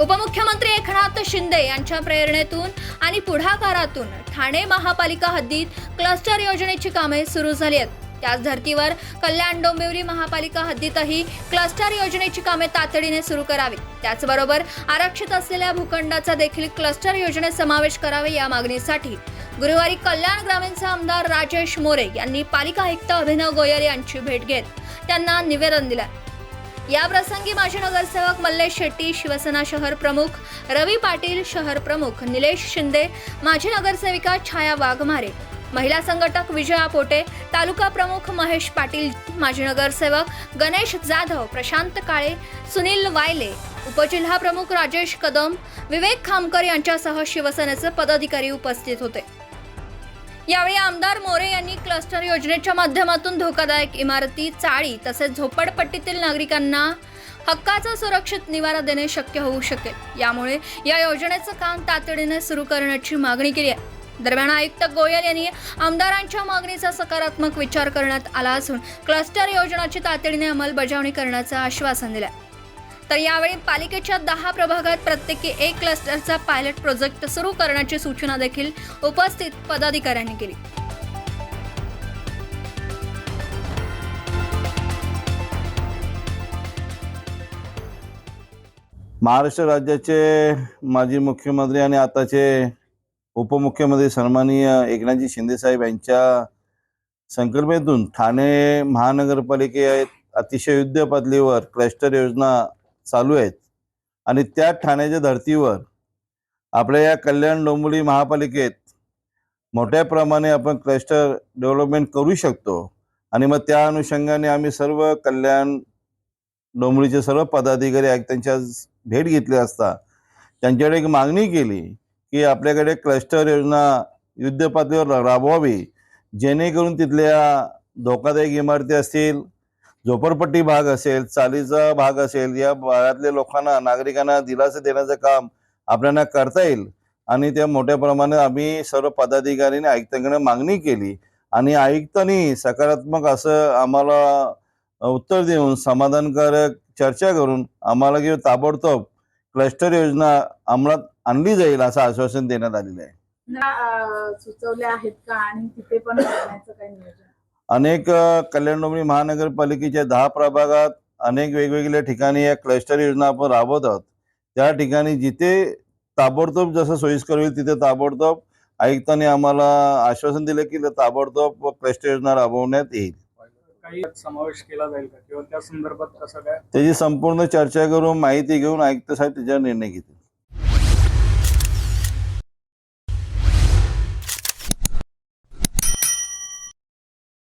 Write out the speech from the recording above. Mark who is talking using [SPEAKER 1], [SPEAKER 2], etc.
[SPEAKER 1] उपमुख्यमंत्री एकनाथ शिंदे यांच्या प्रेरणेतून आणि पुढाकारातून ठाणे महापालिका हद्दीत क्लस्टर योजनेची कामे सुरू झाली आहेत. त्याच धर्तीवर कल्याण डोंबिवली महापालिका हद्दीतही क्लस्टर योजनेची कामे तातडीने सुरू करावी त्याचबरोबर आरक्षित असलेल्या भूखंडाचा देखील क्लस्टर योजनेत समावेश करावे या मागणीसाठी गुरुवारी कल्याण ग्रामीणचे आमदार राजेश मोरे यांनी पालिका आयुक्त अभिनव गोयल यांची भेट घेत त्यांना निवेदन दिलं. या प्रसंगी माजी नगरसेवक मल्लेश शेट्टी शिवसेना शहर प्रमुख रवी पाटील शहर प्रमुख निलेश शिंदे माजी नगरसेविका छाया वाघमारे महिला संघटक विजया पोटे तालुका प्रमुख महेश पाटील माजी नगरसेवक गणेश जाधव प्रशांत काळे सुनील वायले उपजिल्हा प्रमुख राजेश कदम विवेक खामकर यांच्यासह शिवसेनेचे पदाधिकारी उपस्थित होते. यावेळी आमदार मोरे यांनी क्लस्टर योजनेच्या माध्यमातून धोकादायक इमारती चाळी तसेच झोपडपट्टीतील नागरिकांना हक्काचा सुरक्षित निवारा देणे शक्य होऊ शकेल. यामुळे या योजनेचं काम तातडीने सुरू करण्याची मागणी केली आहे. दरम्यान आयुक्त गोयल यांनी आमदारांच्या मागणीचा सकारात्मक विचार करण्यात आला असून क्लस्टर योजनाची तातडीने अंमलबजावणी करण्याचं आश्वासन दिलं तर यावेळी पालिकेच्या दहा प्रभागात प्रत्येकी एक क्लस्टरचा पायलट प्रोजेक्ट सुरू करण्याची सूचना देखील उपस्थित पदाधिकाऱ्यांनी केली.
[SPEAKER 2] महाराष्ट्र राज्याचे माजी मुख्यमंत्री आणि आताचे उपमुख्यमंत्री सन्माननीय एकनाथजी शिंदेसाहेब यांच्या संकल्पनेतून ठाणे महानगरपालिकेत अतिशय युद्ध पातळीवर क्लस्टर योजना चालू आहेत. आणि त्या ठाण्याच्या धर्तीवर आपल्या या कल्याण डोंबिवली महापालिकेत मोठ्या प्रमाणे आपण क्लस्टर डेव्हलपमेंट करू शकतो. आणि मग त्या अनुषंगाने आम्ही सर्व कल्याण डोंबिवलीचे सर्व पदाधिकारी आयुक्तांची त्यांच्या भेट घेतली असता त्यांच्याकडे एक मागणी केली की आपल्याकडे क्लस्टर योजना युद्ध पातळीवर राबवावी. जेणेकरून तिथल्या धोकादायक इमारती असतील झोपडपट्टी भाग असेल चालीचा भाग असेल या भागातल्या लोकांना नागरिकांना दिलासा देण्याचं काम आपल्याला करता येईल. आणि त्या मोठ्या प्रमाणात आम्ही सर्व पदाधिकाऱ्यांनी आयुक्तांकडे मागणी केली. आणि आयुक्तांनी सकारात्मक असं आम्हाला उत्तर देऊन समाधानकारक चर्चा करून आम्हाला किंवा ताबडतोब क्लस्टर योजना अंमलात आणली जाईल असं आश्वासन देण्यात आलेलं आहे.
[SPEAKER 3] सुचवल्या आहेत का? आणि तिथे पण
[SPEAKER 2] अनेक कल्याण डोंबिवली महानगरपालिकेच्या दहा प्रभागात अनेक वेगवेगळ्या ठिकाणी या क्लस्टर योजना आपण राबवत आहोत. त्या ठिकाणी जिथे ताबडतोब जसं सोयीस्कर होईल तिथे ताबडतोब आयुक्तांनी आम्हाला आश्वासन दिलं की ताबडतोब क्लस्टर योजना राबवण्यात येईल.
[SPEAKER 4] काही समावेश केला जाईल का? किंवा त्या संदर्भात कसं काय?
[SPEAKER 2] त्याची संपूर्ण चर्चा करून माहिती घेऊन आयुक्त साहेब त्याच्यावर निर्णय घेतील.